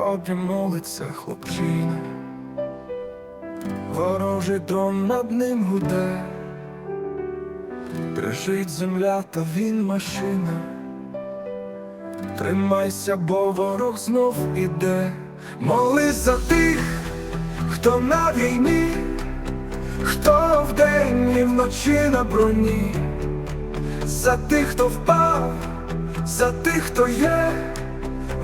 окопі молиться хлопчина, ворожий дрон над ним гуде, Дрижить земля, та він машина. Тримайся, бо ворог знов іде. Молись за тих, хто на війні, хто вдень і вночі на броні, за тих, хто впав, за тих, хто є,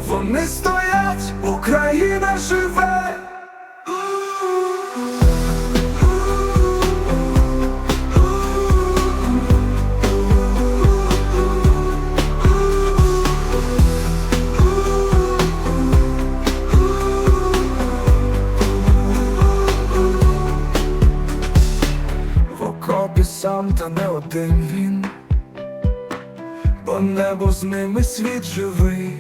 вони стоять, Україна живе. В окопі сам та не один він, бо небо з ними світ живий,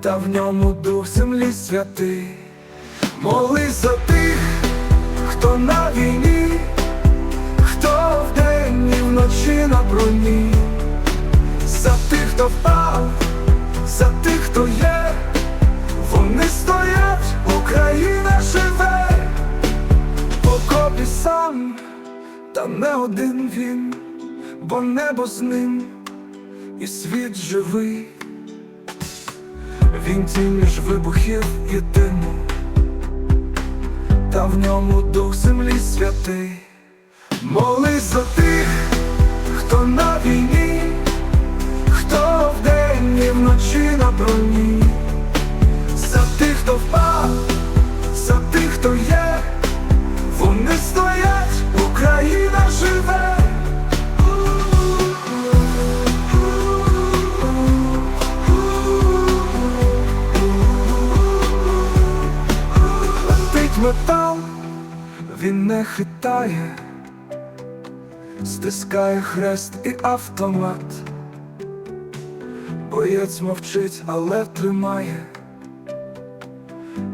та в ньому дух землі святий. Молись за тих, хто на війні, хто вдень і вночі на броні, за тих, хто впав, за тих, хто є. Вони стоять, Україна живе, в окопі сам, та не один він, бо небо з ним і світ живий. Він між вибухів і диму, та в ньому дух землі святий. Молись за тих, хто на війні, хто вдень і вночі на броні. Метал, він не хитає, стискає хрест і автомат. Боєць мовчить, але тримає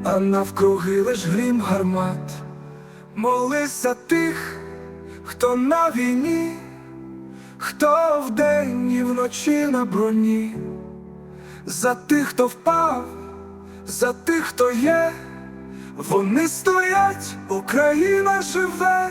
а навкруги лиш грім гармат. Молись за тих, хто на війні, хто вдень і вночі на броні, за тих, хто впав, за тих, хто є, вони стоять, Україна живе.